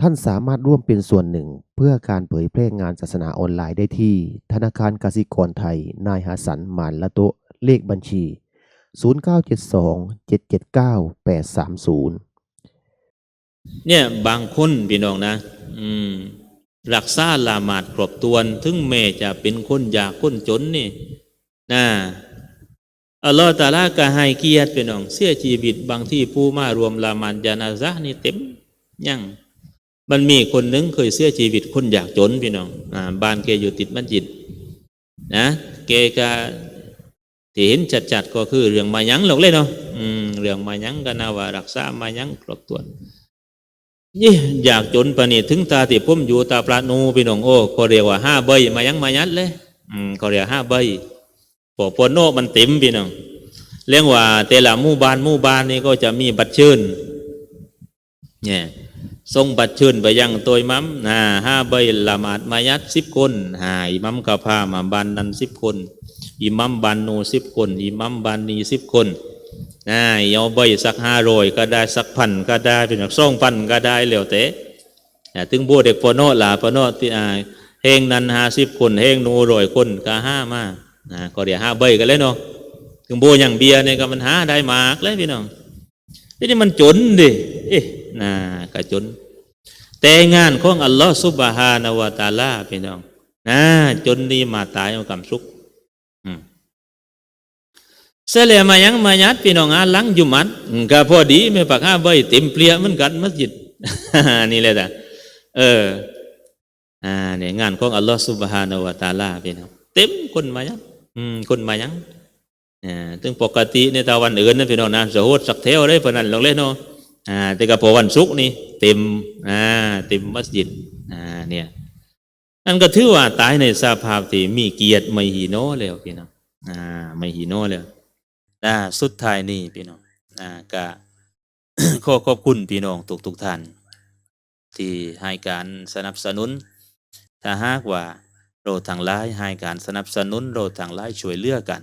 ท่านสามารถร่วมเป็นส่วนหนึ่ง เพื่อการเผยแพร่งานศาสนาออนไลน์ได้ที่ ธนาคารกสิกรไทย นายหาสันมานละโตะเลขบัญชี 0972 779 830 เนี่ยบางคนพี่น้องนะ อืมรักษาลามาดครบตวน ถึงแม่จะเป็นคนยากคนจนนี่นะอัลลอฮฺตาลาก็ให้เกียรติพี่น้อง เสียชีวิตบางที่ผู้มารวมละมาดยานาซะนี่เต็ม ยัง มันมีคนหนึ่งเคยเสียชีวิตคนอยากจนพี่น้องอ่าบ้านแกอยู่ติดมัสยิดนะแกก็ที่เห็นจัดๆก็คือเรื่องมายังหรอกเลยเนาะอืมเรื่องมายังก็น่าว่ารักษามายังครบถ้วนยี่อยากจนปานนี่ถึงตาติพุ่มอยู่ตาปลานูพี่น้องโอ้เขาเรียกว่าห้าใบมายังมายัดเลยอืมเขาเรียกห้าใบปอปนโนมันเต็มพี่น้องเรียกว่าแต่ละมู่บ้านมู่บ้านนี่ก็จะมีบัตรเชิญเนี่ย ส่งบัตรเชิญไปยังตัวมัมนะห้าใบละหมาดมายัดสิบคนหาอิมัมกะพามาบานนันสิบคนอิมัมบานนูสิบคนอิมัมบานนีสิบคนนะเอาใบสักห้าโรยก็ได้สักพันก็ได้เป็นสักสองพันก็ได้แล้วแต่อ่ถึงบัวเด็กปโนหลาปโนที่อาเฮงนันห้าสิบคนเฮงนูโรยคนก็ห้ามานะก็เดี๋ยวห้าใบกันเลยเนาะถึงบัวอย่างเบียร์เนี่ยก็มันหาได้มากเลยพี่น้องทีนี่มันจนดิเอ๊ะ นะก็จน แต่งานของอัลลอฮฺซุบฮานาวตาลาพี่น้องนะจนนี่มาตายเอากำสุกอืมเสลียมายังมายัดพี่น้องอาหลังจุมัดก็พอดีไม่ปักห้าใบเต็มเปลี่ยเหมือนกันมัสยิดนี่เลยจ้ะเอออ่าเนี่ยงานของอัลลอฮฺสุบฮานาวตาลาพี่น้องเต็มคนมายังอืมคนมายังอ่าถึงปกติในตะวันอื่นนะพี่น้องนะสะโหดสักเทวเลยพนันลงเล่นเนาะ อ่าแต่ก็พอวันศุกร์นี่เต็มอ่าเต็มมัสยิดอ่าเนี่ยนั่นก็ถือว่าตายในสภาพที่มีเกียรติไม่หีโนแล้วพี่น้องอ่าไม่หีโนแล้วนะสุดท้ายนี่พี่น้องนะก็ขอขอบคุณพี่น้องทุกทุกท่าน ที่ให้การสนับสนุน ถ้าหากว่าเราทางไลายให้การสนับสนุนเราทางไลายช่วยเหลือกัน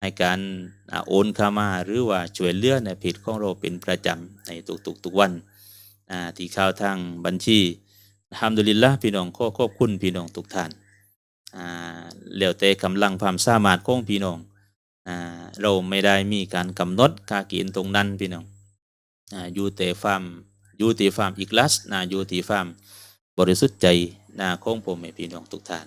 ให้การโอนเข้ามาหรือว่าช่วยเลือในเพจของเราเป็นประจำในทุกๆทุกวันที่เข้าทางบัญชีทำดุลิลละพี่น้องขอขอบคุณพี่น้องทุกท่านอ่าแล้วแต่กำลังความสามารถของพี่น้องเราไม่ได้มีการกำหนดค่ากณฑ์ตรงนั้นพี่น้องอยู่แต่ฟาร์มอยู่ที่ฟาร์มอีกลัสนะอยู่ที่ฟาร์มบริสุทธิ์ใจนะของผมให้พี่น้องทุกท่าน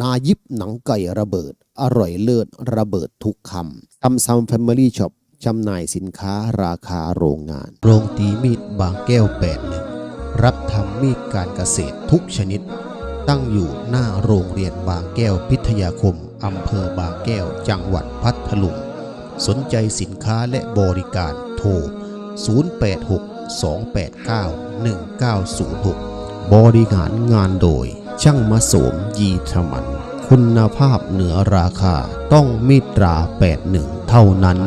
นายิบหนังไก่ระเบิด อร่อยเลิศระเบิดทุกคำซัมซัมแฟมิลี่ช็อปจำหน่ายสินค้าราคาโรงงาน โรงตีมีดบางแก้วแปดหนึ่งรับทำมีดการเกษตรทุกชนิด ตั้งอยู่หน้าโรงเรียนบางแก้วพิทยาคมอำเภอบางแก้วจังหวัดพัทลุงสนใจสินค้าและบริการโทร 086-289-1906 บริหารงานโดย ช่างมาโสมยีธมัน คุณภาพเหนือราคาต้องมิตรา 81 เท่านั้น